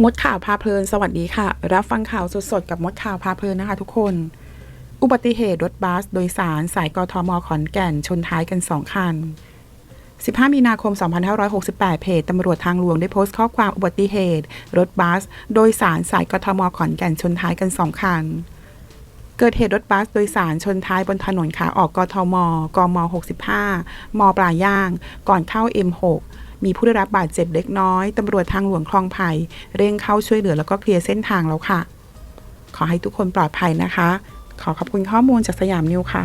มดข่าวพาเพลิน สวัสดีค่ะ รับฟังข่าวสดๆกับมดข่าวพาเพลินนะคะทุกคน อุบัติเหตุรถบัสโดยสารสายกทมขอนแก่นชนท้ายกัน 2 คัน 15 มีนาคม 2568 เพจตำรวจทางหลวงได้โพสต์ข้อความอุบัติเหตุ รถบัส โดยสารสายกทมขอนแก่นชนท้ายกัน 2 คัน เกิดเหตุรถบัสโดยสารชนท้ายบนถนนขาออกกทม กม 65 มปลาย่าง ก่อนเข้า M6 มีผู้ได้รับบาดเจ็บเล็กน้อยตำรวจทางหลวงคลองไผ่เร่งเข้าช่วยเหลือแล้วก็เคลียร์เส้นทางแล้วค่ะ ขอให้ทุกคนปลอดภัยนะคะ ขอขอบคุณข้อมูลจากสยามนิวค่ะ